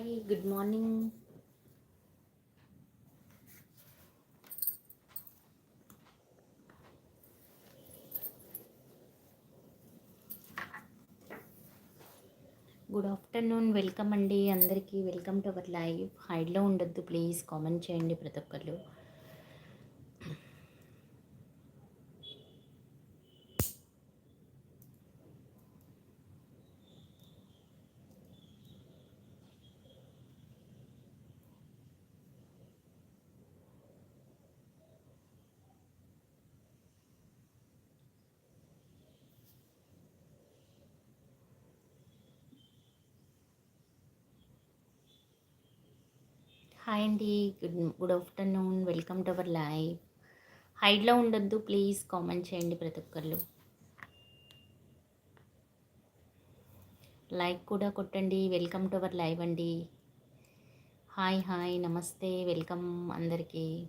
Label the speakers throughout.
Speaker 1: Hi good morning good afternoon welcome అండి. అందరికీ welcome to our live హైడ్లో ఉండొద్దు ప్లీజ్ కామెంట్ చేయండి ప్రతి ఒక్కరు హాయ్ అండి. Good good afternoon. Welcome to our live. హైడ్లో ఉండొద్దు ప్లీజ్ కామెంట్ చేయండి ప్రతి ఒక్కళ్ళు. లైక్ కూడా కొట్టండి వెల్కమ్ టు అవర్ లైవ్ అండి. హాయ్ హాయ్ నమస్తే వెల్కమ్ అందరికీ.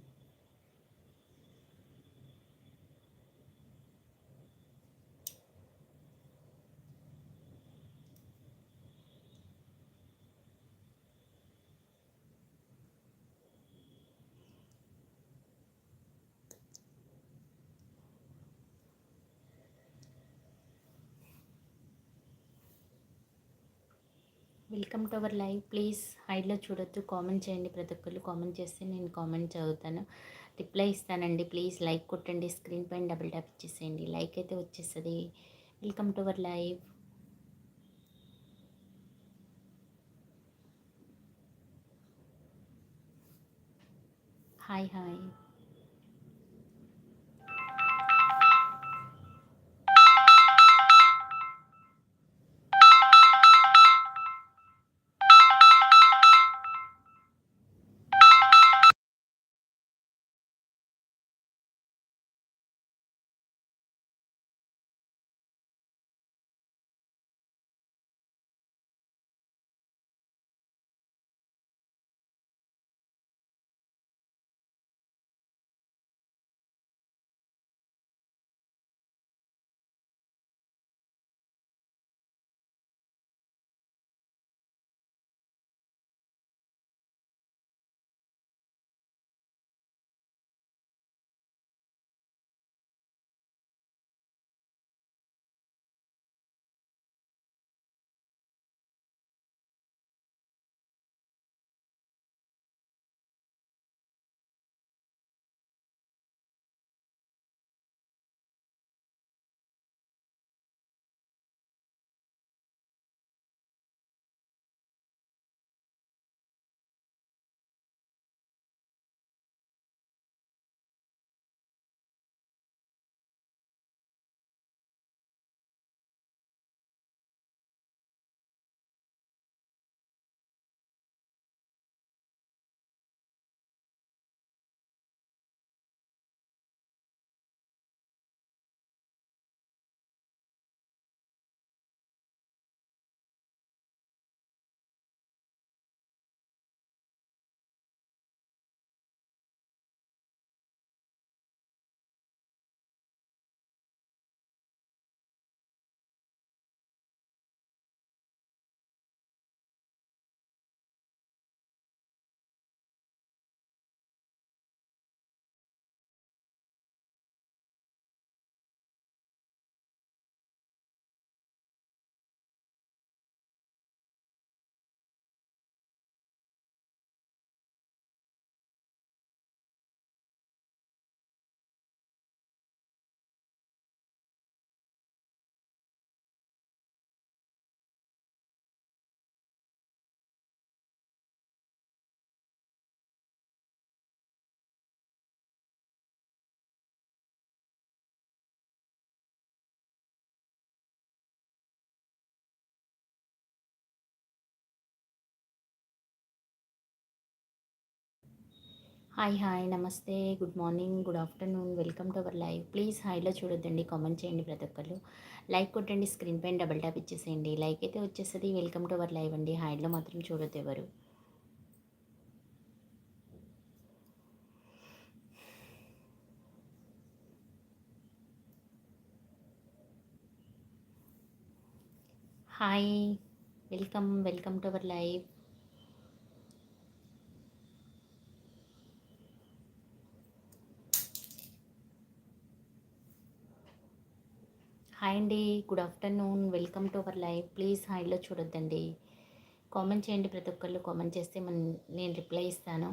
Speaker 1: Welcome to our live please హైడ్లో చూడొద్దు. కామెంట్ చేయండి ప్రతి ఒక్కరు కామెంట్ చేస్తే నేను కామెంట్ చదువుతాను. రిప్లై ఇస్తానండి. ప్లీజ్ లైక్ కొట్టండి. స్క్రీన్ పైన డబుల్ ట్యాప్ ఇచ్చేసేయండి. లైక్ అయితే వచ్చేస్తుంది. Welcome to our live hi hi hi hi నమస్తే. Good morning good afternoon. Welcome to our live. Please హాయ్లో చూడొద్దండి కామెంట్ చేయండి ప్రతి ఒక్కరు లైక్ కొట్టండి స్క్రీన్ పైన డబుల్ ట్యాప్ ఇచ్చేసేయండి. లైక్ అయితే వచ్చేస్తుంది వెల్కమ్ టు అవర్ లైవ్ అండి. హాయ్లో మాత్రం చూడొద్దు ఎవరు. Hi welcome welcome to our live. Hi అండి good afternoon welcome to our life please హాయ్లో చూడొద్దండి. కామెంట్ చేయండి ప్రతి ఒక్కళ్ళు కామెంట్ చేస్తే మన నేను రిప్లై ఇస్తాను.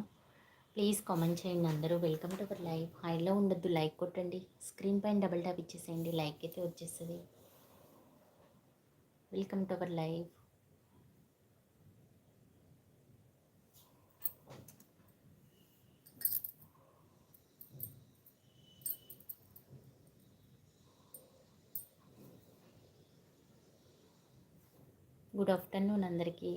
Speaker 1: ప్లీజ్ కామెంట్ చేయండి అందరూ. వెల్కమ్ టు అవర్ లైఫ్ హాయిలో ఉండొద్దు లైక్ కొట్టండి. స్క్రీన్ పైన డబుల్ ట్యాప్ ఇచ్చేసేయండి లైక్ అయితే వచ్చేస్తుంది. Welcome to our life good afternoon అందరికీ.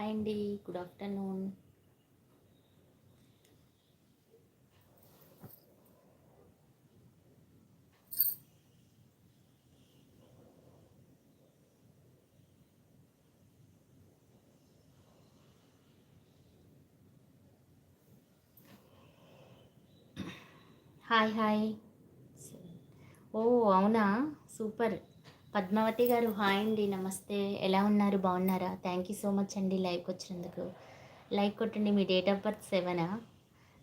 Speaker 1: హాయ్ అండి గుడ్ ఆఫ్టర్నూన్ హాయ్ హాయ్ ఓ అవునా? సూపర్ పద్మావతి గారు హాయ్ అండి నమస్తే. ఎలా ఉన్నారు? బాగున్నారా? థ్యాంక్ యూ సో మచ్ అండి లైవ్కి వచ్చినందుకు. లైక్ కొట్టండి మీ డేట్ ఆఫ్ బర్త్ సెవెనా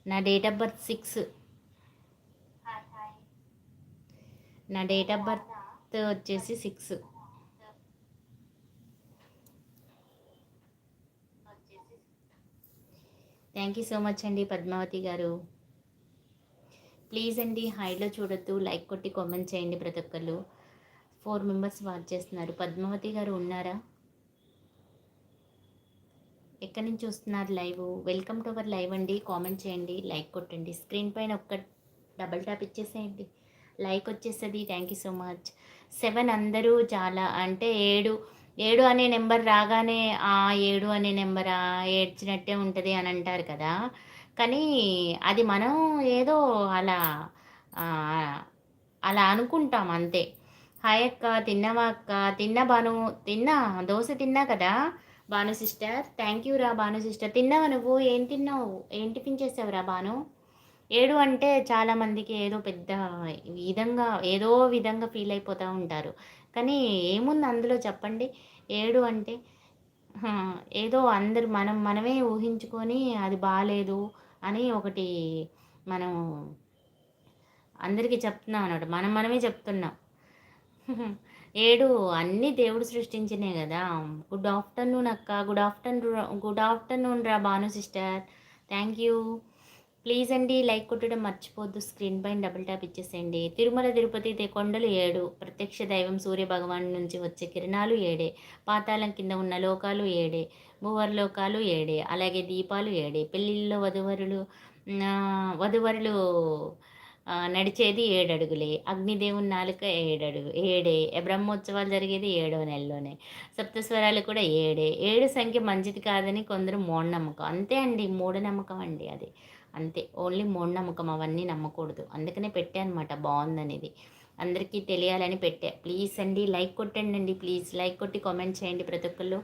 Speaker 1: నా డేట్ ఆఫ్ బర్త్ సిక్స్ నా డేట్ ఆఫ్ బర్త్ వచ్చేసి six thank you so much అండి పద్మావతి గారు. ప్లీజ్ అండి హైలో చూడొద్దు. లైక్ కొట్టి కామెంట్ చేయండి ప్రతి ఒక్కళ్ళు. ఫోర్ మెంబర్స్ వాచ్ చేస్తున్నారు. పద్మావతి గారు ఉన్నారా? ఎక్కడి నుంచి చూస్తున్నారు live? Welcome to our live అండి. కామెంట్ చేయండి లైక్ కొట్టండి. స్క్రీన్ పైన ఒక్క డబల్ ట్యాప్ ఇచ్చేసేయండి. లైక్ వచ్చేస్తుంది. Thank you so much. Seven అందరూ చాలా అంటే ఏడు ఏడు అనే నెంబర్ రాగానే ఆ ఏడు అనే నెంబర్? ఏడ్చినట్టే ఉంటుంది అని అంటారు కదా. కానీ అది మనం ఏదో అలా అలా అనుకుంటాం అంతే. హాయ్ అక్క తిన్నావా అక్క? తిన్నా బాను తిన్నా? దోశ తిన్నా కదా? బాను సిస్టర్ థ్యాంక్ యూ రా బాను సిస్టర్. తిన్నావా నువ్వు? ఏం తిన్నావు? ఏం టిఫిన్ చేసావురా బాను? ఏడు అంటే చాలామందికి ఏదో పెద్ద విధంగా ఏదో విధంగా ఫీల్ అయిపోతూ ఉంటారు. కానీ ఏముంది అందులో చెప్పండి? ఏడు అంటే ఏదో అందరు మనం మనమే ఊహించుకొని అది బాగాలేదు అని ఒకటి మనం అందరికీ చెప్తున్నాం అన్నమాట. మనం మనమే చెప్తున్నాం. ఏడు అన్నీ దేవుడు సృష్టించినే కదా. గుడ్ ఆఫ్టర్నూన్ అక్క. గుడ్ ఆఫ్టర్నూన్ గుడ్ ఆఫ్టర్నూన్ రా Bhanu sister. Thank you please అండి లైక్ కొట్టడం మర్చిపోద్దు స్క్రీన్ పైన డబుల్ ట్యాప్ ఇచ్చేసేయండి. తిరుమల తిరుపతి కొండలు ఏడు. ప్రత్యక్ష దైవం సూర్య భగవాన్ నుంచి వచ్చే కిరణాలు ఏడే. పాతాళం కింద ఉన్న లోకాలు ఏడే. భూవర్లోకాలు ఏడే. అలాగే దీపాలు ఏడే. పెళ్ళిళ్ళలో వధువరులు వధువరులు నడిచేది ఏడడుగులే అగ్నిదేవుని నాలుక ఏడడుగు ఏడే. బ్రహ్మోత్సవాలు జరిగేది ఏడో నెలలోనే. సప్తస్వరాలు కూడా ఏడే. ఏడు సంఖ్య మంచిది కాదని కొందరు మూఢనమ్మకం. అంతే అండి మూఢనమ్మకం అండి అది. అంతే ఓన్లీ మూఢనమ్మకం అవన్నీ నమ్మకూడదు. అందుకనే పెట్టానమాట బాగుందనేది. అందరికీ తెలియాలని పెట్టా. ప్లీజ్ అండి లైక్ కొట్టండి అండి ప్లీజ్. లైక్ కొట్టి కామెంట్ చేయండి ప్రతి ఒక్కళ్ళు.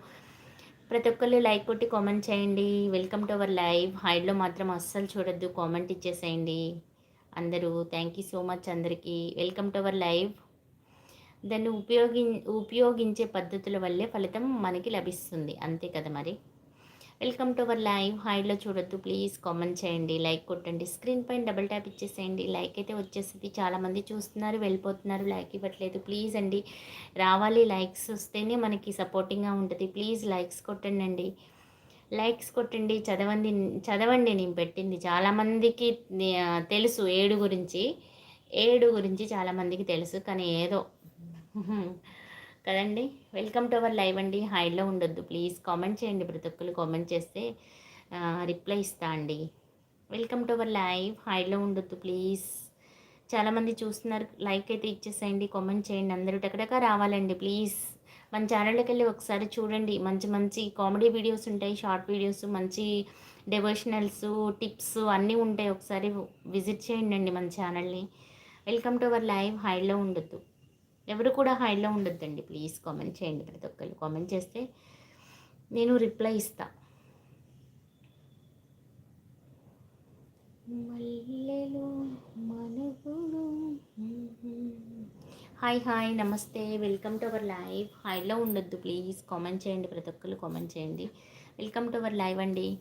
Speaker 1: ప్రతి ఒక్కళ్ళు లైక్ కొట్టి కామెంట్ చేయండి. Welcome to our live. హైడ్లో మాత్రం అస్సలు చూడొద్దు. కామెంట్ ఇచ్చేసేయండి. అందరూ థ్యాంక్ యూ సో మచ్ అందరికీ. వెల్కమ్ టు అవర్ లైవ్ దాన్ని ఉపయోగి ఉపయోగించే పద్ధతుల వల్లే ఫలితం మనకి లభిస్తుంది. అంతే కదా మరి? వెల్కమ్ టు అవర్ లైవ్ హైడ్లో చూడొద్దు ప్లీజ్ కామెంట్ చేయండి లైక్ కొట్టండి. స్క్రీన్ పైన డబుల్ ట్యాప్ ఇచ్చేసేయండి. లైక్ అయితే వచ్చేసింది చాలామంది చూస్తున్నారు వెళ్ళిపోతున్నారు లైక్ ఇవ్వట్లేదు. ప్లీజ్ అండి రావాలి. లైక్స్ వస్తేనే మనకి సపోర్టింగ్గా ఉంటుంది. ప్లీజ్ లైక్స్ కొట్టండి అండి లైక్స్ కొట్టండి చదవండి చదవండి నేను పెట్టింది. చాలామందికి తెలుసు ఏడు గురించి. ఏడు గురించి చాలామందికి తెలుసు కానీ ఏదో. కదండి? వెల్కమ్ టు అవర్ లైవ్ అండి. హైలో ఉండొద్దు. ప్లీజ్ కామెంట్ చేయండి ప్రతి ఒక్కరు. కామెంట్ చేస్తే రిప్లై ఇస్తా అండి. Welcome to our live. హైలో ఉండొద్దు ప్లీజ్. చాలామంది చూస్తున్నారు. లైక్ అయితే ఇచ్చేసేయండి. కామెంట్ చేయండి. అందరూ టకటక రావాలండి ప్లీజ్. మన ఛానల్కి వెళ్ళి ఒకసారి చూడండి. మంచి మంచి కామెడీ వీడియోస్ ఉంటాయి షార్ట్ వీడియోస్ మంచి డెవోషనల్స్ టిప్స్ అన్నీ ఉంటాయి. ఒకసారి విజిట్ చేయండి అండి మన ఛానల్ని వెల్కమ్ టు అవర్ లైవ్ హైలో ఉండొద్దు. ఎవరు కూడా హైలో ఉండొద్దండి. ప్లీజ్ కామెంట్ చేయండి ప్రతి ఒక్కరు కామెంట్ చేస్తే నేను రిప్లై ఇస్తా. హాయ్ హాయ్ నమస్తే. వెల్కమ్ టు అవర్ లైవ్ హైలో ఉండొద్దు ప్లీజ్ కామెంట్ చేయండి ప్రతి ఒక్కరు కామెంట్ చేయండి. వెల్కమ్ టు అవర్ లైవ్ అండి.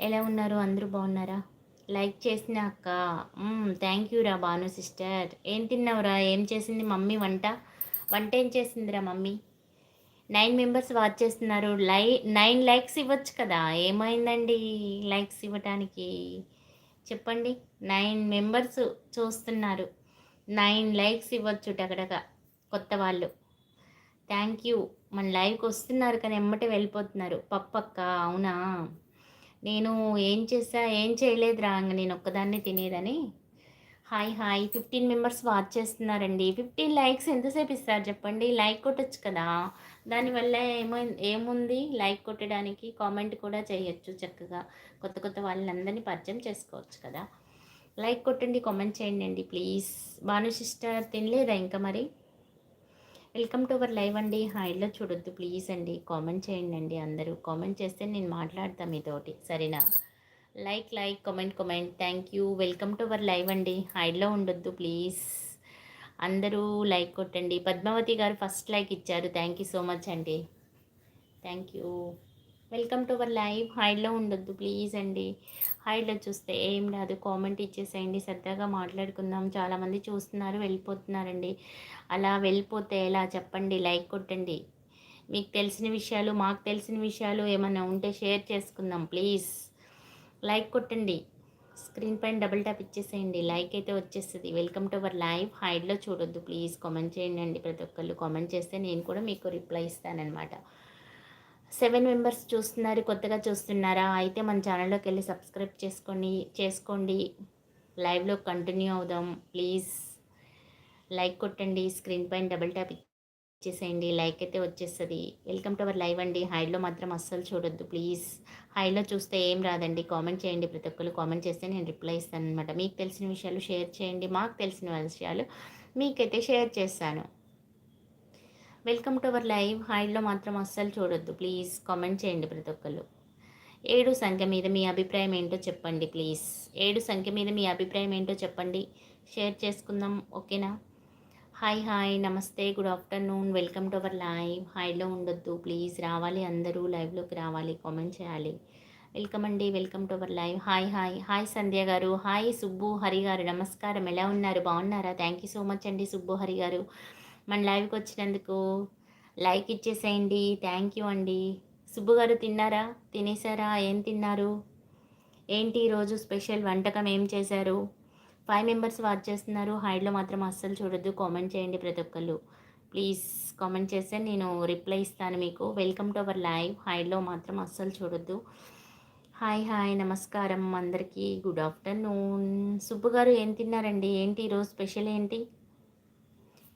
Speaker 1: ఎలా ఉన్నారు? అందరూ బాగున్నారా? లైక్ చేసిన అక్క. థ్యాంక్ యూ రా భాను సిస్టర్ ఏం తిన్నావురా? ఏం చేసింది మమ్మీ వంట? వంట ఏం చేసిందిరా మమ్మీ? నైన్ మెంబర్స్ వాచ్ చేస్తున్నారు. లై నైన్ లైక్స్ ఇవ్వచ్చు కదా? ఏమైందండి లైక్స్ ఇవ్వటానికి? చెప్పండి. నైన్ మెంబర్స్ చూస్తున్నారు. నైన్ లైక్స్ ఇవ్వచ్చు టకటక కొత్త వాళ్ళు. Thank you. మన లైవ్కి వస్తున్నారు కానీ ఎమ్మటే వెళ్ళిపోతున్నారు. పప్పక్క అవునా? నేను ఏం చేసా ఏం చేయలేదురా ఇంక నేను ఒక్కదాన్ని తినేదని. Hi hi. Fifteen members watch చేస్తున్నారండి. ఫిఫ్టీన్ లైక్స్ ఎంతసేపు ఇస్తారు చెప్పండి? లైక్ కొట్టచ్చు కదా. దానివల్ల ఏమో ఏముంది? లైక్ కొట్టడానికి కామెంట్ కూడా చేయొచ్చు చక్కగా. కొత్త కొత్త వాళ్ళందరినీ పరిచయం చేసుకోవచ్చు కదా. లైక్ కొట్టండి కామెంట్ చేయండి అండి ప్లీజ్. భాను సిస్టర్ తినలేదా ఇంకా మరి? వెల్కమ్ టు అవర్ లైవ్ అండి. హాయిలో చూడొద్దు ప్లీజ్ అండి. కామెంట్ చేయండి అండి అందరూ. కామెంట్ చేస్తే నేను మాట్లాడతాను మీతోటి సరేనా? Like like comment comment. Thank you. Welcome to our live అండి. హైడ్లో ఉండొద్దు ప్లీజ్. అందరూ లైక్ కొట్టండి. పద్మావతి గారు ఫస్ట్ లైక్ ఇచ్చారు. థ్యాంక్ యూ సో మచ్ అండి. Thank you. Welcome to our live హైడ్లో ఉండొద్దు ప్లీజ్ అండి. హైడ్లో చూస్తే ఏం రాదు. కామెంట్ ఇచ్చేసేయండి. సరదాగా మాట్లాడుకుందాం. చాలామంది చూస్తున్నారు వెళ్ళిపోతున్నారండి. అలా వెళ్ళిపోతే ఎలా? చెప్పండి. లైక్ కొట్టండి. మీకు తెలిసిన విషయాలు మాకు తెలిసిన విషయాలు ఏమైనా ఉంటే షేర్ చేసుకుందాం ప్లీజ్ లైక్ కొట్టండి. స్క్రీన్ పైన డబుల్ ట్యాప్ ఇచ్చేసేయండి. లైక్ అయితే వచ్చేస్తుంది. వెల్కమ్ టు అవర్ లైవ్ హైడ్లో చూడొద్దు ప్లీజ్ కామెంట్ చేయండి అండి ప్రతి ఒక్కళ్ళు. కామెంట్ చేస్తే నేను కూడా మీకు రిప్లై ఇస్తానన్నమాట. సెవెన్ మెంబర్స్ చూస్తున్నారు కొత్తగా చూస్తున్నారా? అయితే మన ఛానల్లోకి వెళ్ళి సబ్స్క్రైబ్ చేసుకోండి చేసుకోండి. లైవ్లో కంటిన్యూ అవుదాం. ప్లీజ్. లైక్ కొట్టండి. స్క్రీన్ పైన డబుల్ ట్యాప్ ఇచ్చేసేయండి. లైక్ అయితే వచ్చేస్తుంది. వెల్కమ్ టు అవర్ లైవ్ అండి. హైలో మాత్రం అస్సలు చూడొద్దు. ప్లీజ్. హైలో చూస్తే ఏం రాదండి. కామెంట్ చేయండి ప్రతి ఒక్కరు కామెంట్ చేస్తే నేను రిప్లై ఇస్తాను అనమాట మీకు తెలిసిన విషయాలు షేర్ చేయండి. మాకు తెలిసిన విషయాలు మీకైతే షేర్ చేస్తాను. Welcome to our live. హాయిలో మాత్రం అస్సలు చూడొద్దు. ప్లీజ్ కామెంట్ చేయండి ప్రతి ఒక్కరు ఏడు సంఖ్య మీద మీ అభిప్రాయం ఏంటో చెప్పండి ప్లీజ్. ఏడు సంఖ్య మీద మీ అభిప్రాయం ఏంటో చెప్పండి. షేర్ చేసుకుందాం. ఓకేనా? Hi hi. నమస్తే. Good afternoon. Welcome to our live. హాయ్లో ఉండొద్దు. ప్లీజ్ రావాలి అందరూ. లైవ్లోకి రావాలి. కామెంట్ చేయాలి. వెల్కమ్ అండి. Welcome to our live. Hi hi. Hi Sandhya గారు. హాయ్ సుబ్బు హరి గారు. నమస్కారం. ఎలా ఉన్నారు? బాగున్నారా? థ్యాంక్ యూ సో మచ్ అండి సుబ్బు హరి గారు. మన లైవ్కి వచ్చినందుకు లైక్ ఇచ్చేసేయండి. థ్యాంక్ యూ అండి. సుబ్బు గారు తిన్నారా? తినేసారా? ఏం తిన్నారు? ఏంటి ఈరోజు స్పెషల్ వంటకం? ఏం చేశారు? ఫైవ్ మెంబర్స్ వాచ్ చేస్తున్నారు. హైడ్లో మాత్రం అస్సలు చూడొద్దు. కామెంట్ చేయండి ప్రతి ఒక్కళ్ళు. ప్లీజ్ కామెంట్ చేస్తే నేను రిప్లై ఇస్తాను మీకు. Welcome to our live. హైడ్లో మాత్రం అస్సలు చూడొద్దు. Hi hi. నమస్కారం అందరికీ. Good afternoon. సుబ్బు గారు ఏం తిన్నారండి? ఏంటి ఈరోజు స్పెషల్ ఏంటి?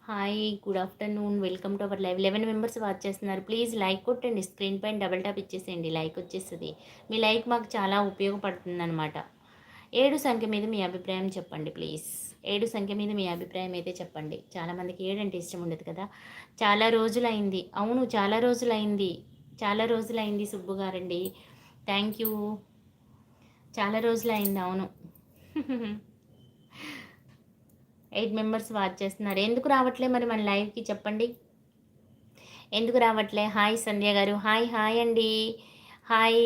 Speaker 1: Hi good afternoon. Welcome to our live. Eleven members watch చేస్తున్నారు. ప్లీజ్ లైక్ కొట్టండి. స్క్రీన్ పైన డబల్ టాప్ ఇచ్చేసేయండి. లైక్ వచ్చేస్తుంది. మీ లైక్ మాకు చాలా ఉపయోగపడుతుంది అనమాట ఏడు సంఖ్య మీద మీ అభిప్రాయం చెప్పండి ప్లీజ్. ఏడు సంఖ్య మీద మీ అభిప్రాయం అయితే చెప్పండి. చాలామందికి ఏడంటే ఇష్టం ఉండదు కదా. చాలా రోజులైంది. అవును చాలా రోజులైంది. చాలా రోజులైంది సుబ్బు గారండి. Thank you. చాలా రోజులైంది అవును. ఎయిట్ మెంబర్స్ వాచ్ చేస్తున్నారు. ఎందుకు రావట్లే మరి మన లైవ్కి చెప్పండి. ఎందుకు రావట్లే? హాయ్ సంధ్య గారు. హాయ్ హాయ్ అండి. హాయ్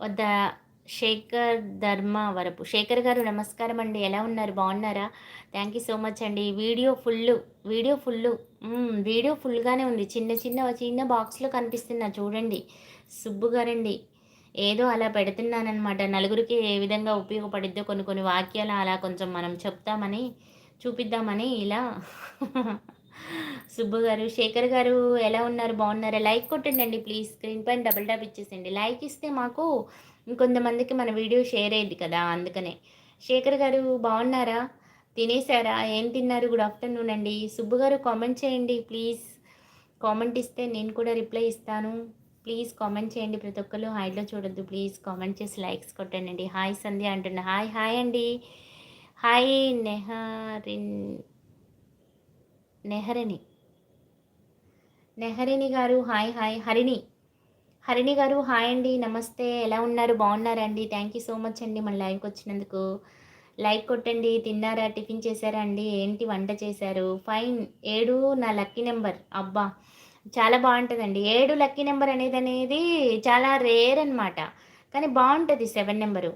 Speaker 1: వద్ద శేఖర్ ధర్మ వరపు. శేఖర్ గారు నమస్కారం అండి. ఎలా ఉన్నారు? బాగున్నారా? థ్యాంక్ యూ సో మచ్ అండి. Video full video full video ఫుల్గానే ఉంది. చిన్న చిన్న చిన్న బాక్స్లో కనిపిస్తున్నా. చూడండి. సుబ్బు గారండి. ఏదో అలా పెడుతున్నానమాట నలుగురికి ఏ విధంగా ఉపయోగపడిద్దో కొన్ని కొన్ని వాక్యాలు అలా కొంచెం మనం చెప్తామని చూపిద్దామని ఇలా. సుబ్బు గారు శేఖర్ గారు ఎలా ఉన్నారు? బాగున్నారా? లైక్ కొట్టండి ప్లీజ్. స్క్రీన్ పైన డబుల్ టాప్ ఇచ్చేసండి లైక్ ఇస్తే మాకు ఇంకొంతమందికి మన వీడియో షేర్ అయ్యింది కదా అందుకనే. శేఖర్ గారు బాగున్నారా? తినేసారా? ఏం తిన్నారు? గుడ్ ఆఫ్టర్నూన్ అండి. సుబ్బు గారు కామెంట్ చేయండి ప్లీజ్. కామెంట్ ఇస్తే నేను కూడా రిప్లై ఇస్తాను. ప్లీజ్ కామెంట్ చేయండి ప్రతి ఒక్కరు హాయ్లో చూడొద్దు. ప్లీజ్ కామెంట్ చేసి లైక్స్ కొట్టండి. హాయ్ సంధ్య అంటున్నా. హాయ్ హాయ్ అండి. హాయ్ నెహరిన్ నెహరిని. నెహరిని గారు హాయ్ హాయ్. హరిణి. హరిణి గారు హాయ్ అండి. నమస్తే. ఎలా ఉన్నారు? బాగున్నారండి. థ్యాంక్ యూ సో మచ్ అండి మన లైవ్కి వచ్చినందుకు. లైక్ కొట్టండి. తిన్నారా? టిఫిన్ చేశారా అండి? ఏంటి వంట చేశారు? ఫైన్. ఏడు నా లక్కీ నెంబర్. అబ్బా. చాలా బాగుంటుందండి. ఏడు లక్కీ నెంబర్ అనేది అనేది చాలా రేర్ అనమాట కానీ బాగుంటుంది seven number.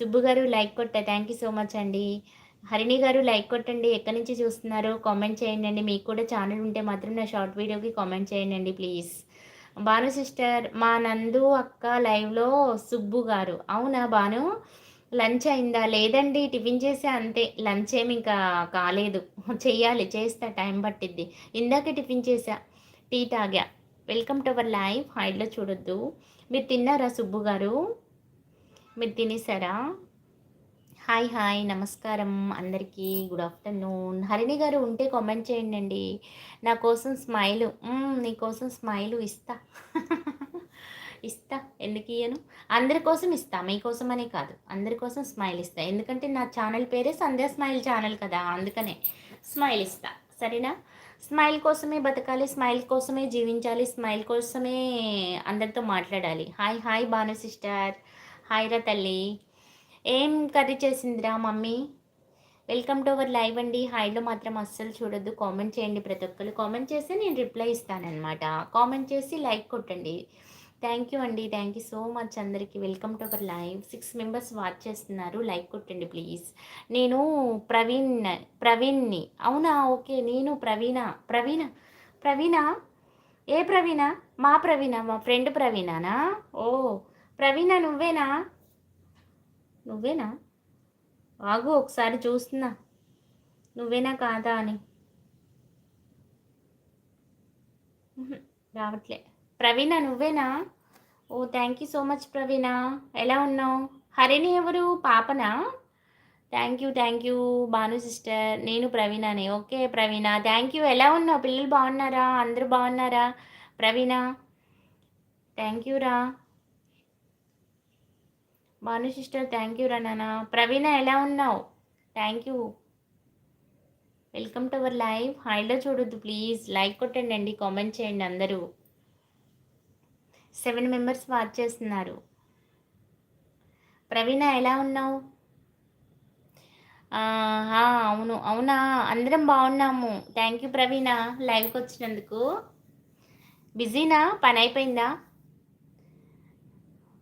Speaker 1: Subbu garu like కొట్ట థ్యాంక్ యూ సో మచ్ అండి. హరిణి గారు లైక్ కొట్టండి ఎక్కడి నుంచి చూస్తున్నారో? కామెంట్ చేయండి మీకు కూడా ఛానల్ ఉంటే మాత్రం నా షార్ట్ వీడియోకి కామెంట్ చేయండి ప్లీజ్. భాను సిస్టర్ మా నందు అక్క లైవ్లో సుబ్బు గారు. అవునా భాను లంచ్ అయిందా? లేదండి టిఫిన్ చేసే అంతే. లంచ్ ఏమి ఇంకా కాలేదు. చెయ్యాలి చేస్తా టైం పట్టిద్ది. ఇందాకే టిఫిన్ చేసా. టీ తాగా వెల్కమ్ టు అవర్ లైఫ్ హైడ్లో చూడొద్దు. మీరు తిన్నారా సుబ్బు గారు? మీరు తినేసారా? హాయ్ హాయ్ నమస్కారం అందరికీ. గుడ్ ఆఫ్టర్నూన్ హరిణి గారు ఉంటే కామెంట్ చేయండి అండి నా కోసం స్మైల్ నీ కోసం స్మైల్ ఇస్తా. ఇస్తా. ఎందుకు ఇయ్యను? అందరి కోసం ఇస్తా. మీకోసం అనే కాదు. అందరి కోసం స్మైల్ ఇస్తా. ఎందుకంటే నా ఛానల్ పేరే సంధ్యా స్మైల్ ఛానల్ కదా. అందుకనే స్మైల్ ఇస్తా. సరేనా? స్మైల్ కోసమే బతకాలి స్మైల్ కోసమే జీవించాలి స్మైల్ కోసమే అందరితో మాట్లాడాలి. Hi hi Bhanu sister. Hi రా తల్లి. ఏం curry చేసిందిరా mummy? Welcome to our live అండి. హాయ్లో మాత్రం అస్సలు చూడొద్దు. కామెంట్ చేయండి ప్రతి ఒక్కరు. కామెంట్ చేస్తే నేను రిప్లై ఇస్తానన్నమాట. కామెంట్ చేసి లైక్ కొట్టండి. థ్యాంక్ యూ అండి. థ్యాంక్ యూ సో మచ్ అందరికీ. Welcome to our live. Six members watch చేస్తున్నారు. లైక్ కొట్టండి ప్లీజ్. నేను ప్రవీణ్ ప్రవీణ్ని. అవునా? ఓకే. నేను ప్రవీణ. ప్రవీణ? ప్రవీణ? ఏ ప్రవీణ? మా ప్రవీణ? మా ఫ్రెండ్ ప్రవీణనా? ఓ. ప్రవీణ నువ్వేనా? నువ్వేనా? ఆగు ఒకసారి చూస్తున్నా. నువ్వేనా కాదా అని. రావట్లే. ప్రవీణ నువ్వేనా? ఓ thank you so much Praveena. ఎలా ఉన్నావు? హరిణి ఎవరు? పాపనా? Thank you thank you Bhanu sister నేను ప్రవీణని. ఓకే ప్రవీణ. థ్యాంక్ యూ ఎలా ఉన్నావు? పిల్లలు బాగున్నారా? అందరూ బాగున్నారా? ప్రవీణ? థ్యాంక్ యూ రా. భాను సిస్టర్ థ్యాంక్ యూ రా నానా. ప్రవీణ ఎలా ఉన్నావు? Thank you welcome to our live హైలో చూడొద్దు ప్లీజ్ లైక్ కొట్టండి అండి కామెంట్ చేయండి అందరూ. సెవెన్ మెంబర్స్ వాచ్ చేస్తున్నారు. ప్రవీణ ఎలా ఉన్నావు? అవును. అవునా? అందరం బాగున్నాము. థ్యాంక్ యూ ప్రవీణ లైవ్కి వచ్చినందుకు. బిజీనా? పని అయిపోయిందా?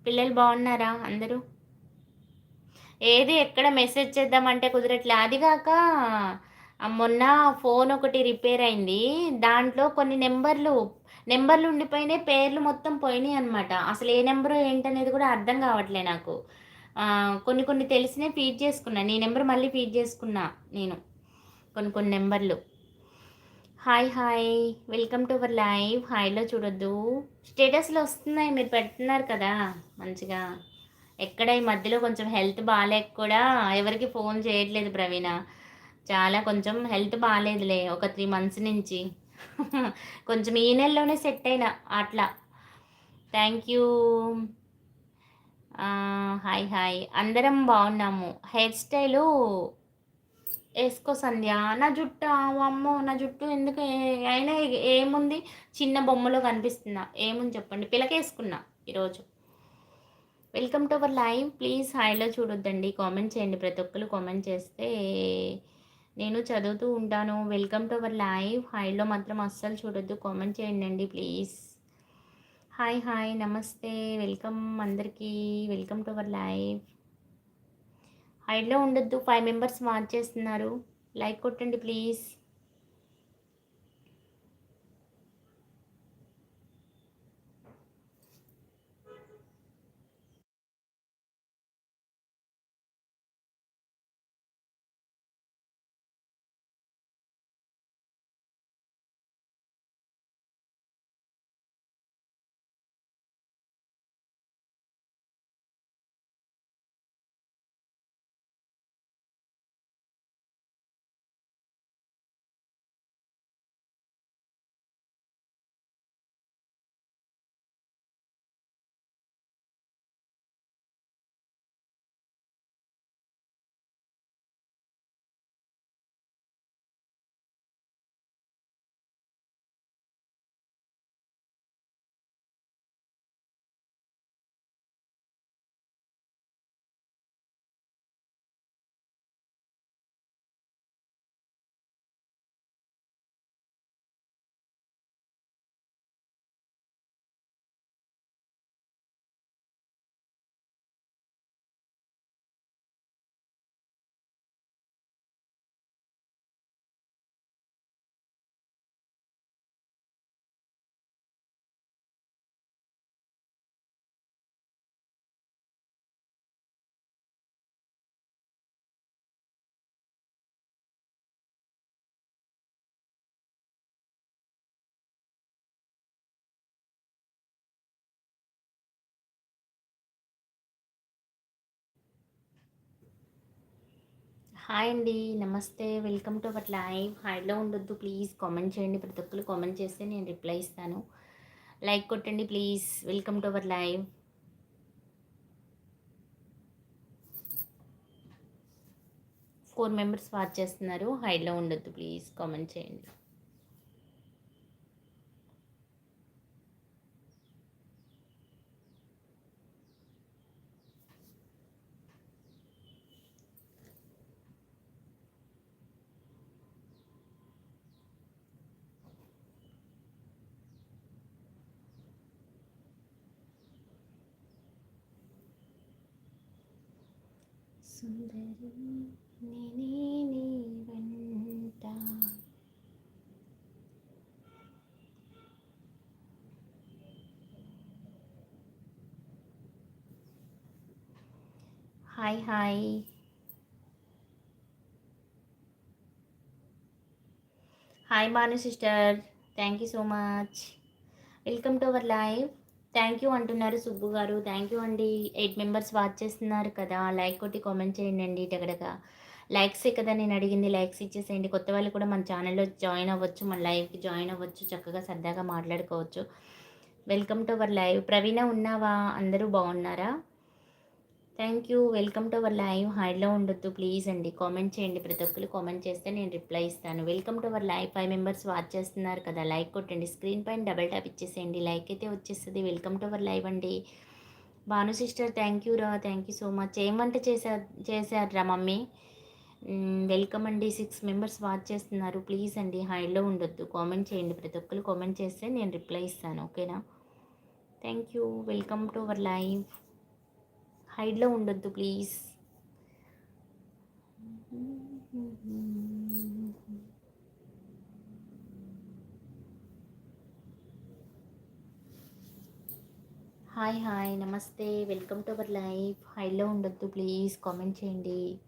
Speaker 1: పిల్లలు బాగున్నారా? అందరూ? ఏది ఎక్కడ మెసేజ్ చేద్దామంటే కుదరట్లే. అదిగాక మొన్న ఫోన్ ఒకటి రిపేర్ అయింది. దాంట్లో కొన్ని నెంబర్లు నెంబర్లు ఉండిపోయినాయి పేర్లు మొత్తం పోయినాయి అనమాట అసలు ఏ నెంబరు ఏంటనేది కూడా అర్థం కావట్లే నాకు. కొన్ని కొన్ని తెలిసినే ఫీడ్ చేసుకున్నా. నీ నెంబర్ మళ్ళీ ఫీడ్ చేసుకున్నా నేను. కొన్ని కొన్ని నెంబర్లు. Hi hi. Welcome to our live. హాయ్లో చూడొద్దు. స్టేటస్లో వస్తున్నాయి. మీరు పెడుతున్నారు కదా మంచిగా. ఎక్కడ ఈ మధ్యలో కొంచెం హెల్త్ బాగాలేక కూడా ఎవరికి ఫోన్ చేయట్లేదు ప్రవీణ. చాలా కొంచెం హెల్త్ బాగాలేదులే. ఒక త్రీ మంత్స్ నుంచి. కొంచెం ఈ నెలలోనే సెట్ అయినా అట్లా. Thank you hi hi. అందరం బాగున్నాము. హెయిర్ స్టైలు వేసుకో సంధ్య. నా జుట్టు అమ్మో నా జుట్టు ఎందుకు? అయినా ఏముంది? చిన్న బొమ్మలో కనిపిస్తుందా ఏముంది చెప్పండి? పిలకేసుకున్నా ఈరోజు. Welcome to our live please హాయ్లో చూడొద్దండి. కామెంట్ చేయండి. ప్రతి ఒక్కరు కామెంట్ చేస్తే నేను చదువుతూ ఉంటాను. వెల్కమ్ టు అవర్ లైవ్ హాయ్లో మాత్రం అస్సలు చూడొద్దు. కామెంట్ చేయండి ప్లీజ్ హాయ్ హాయ్ నమస్తే వెల్కమ్ అందరికీ. వెల్కమ్ టు అవర్ లైవ్ హైడ్లో ఉండొద్దు. ఫైవ్ మెంబర్స్ మార్చేస్తున్నారు లైక్ కొట్టండి ప్లీజ్ హాయ్ అండి నమస్తే. Welcome to our live. హాయ్లో ఉండొద్దు ప్లీజ్. కామెంట్ చేయండి. ప్రతి ఒక్కరు కామెంట్ చేస్తే నేను రిప్లై ఇస్తాను. లైక్ కొట్టండి please. Welcome to our live. Four members watch చేస్తున్నారు. హైడ్లో ఉండొద్దు ప్లీజ్. కామెంట్ చేయండి. సుందరి నేనే వెంట hi hi hi Bhanu sister thank you so much welcome to our live thank you అంటున్నారు సుబ్బు గారు. థ్యాంక్ యూ అండి. ఎయిట్ మెంబర్స్ వాచ్ చేస్తున్నారు కదా. లైక్ కొట్టి కామెంట్ చేయండి అండి ఇటగడగా. లైక్సే కదా నేను అడిగింది. లైక్స్ ఇచ్చేసేయండి. కొత్త వాళ్ళు కూడా మన ఛానల్లో జాయిన్ అవ్వచ్చు. మన లైవ్కి జాయిన్ అవ్వచ్చు. చక్కగా సరదాగా మాట్లాడుకోవచ్చు. Welcome to our live. Praveena ఉన్నావా? అందరూ బాగున్నారా? Thank you welcome to our live హైడ్లో ఉండొద్దు. ప్లీజ్ అండి. కామెంట్ చేయండి. ప్రతి ఒక్కరు కామెంట్ చేస్తే నేను రిప్లై ఇస్తాను. Welcome to our live five members watch చేస్తున్నారు కదా. లైక్ కొట్టండి. స్క్రీన్ పైన డబల్ ట్యాప్ ఇచ్చేసేయండి. లైక్ అయితే వచ్చేస్తుంది. వెల్కమ్ టు అవర్ లైవ్ అండి. భాను సిస్టర్ థ్యాంక్ యూ రా. థ్యాంక్ యూ సో మచ్ ఏమంటే చేశారు చేశారు రా మమ్మీ? వెల్కమ్ అండి. సిక్స్ మెంబర్స్ వాచ్ చేస్తున్నారు. ప్లీజ్ అండి. హైడ్లో ఉండొద్దు. కామెంట్ చేయండి. ప్రతి ఒక్కరు కామెంట్ చేస్తే నేను రిప్లై ఇస్తాను. ఓకేనా thank you welcome to our live హైడ్లో ఉండొద్దు ప్లీజ్. హాయ్ హాయ్ నమస్తే. Welcome to our life. హైలో ఉండొద్దు ప్లీజ్. కామెంట్ చేయండి.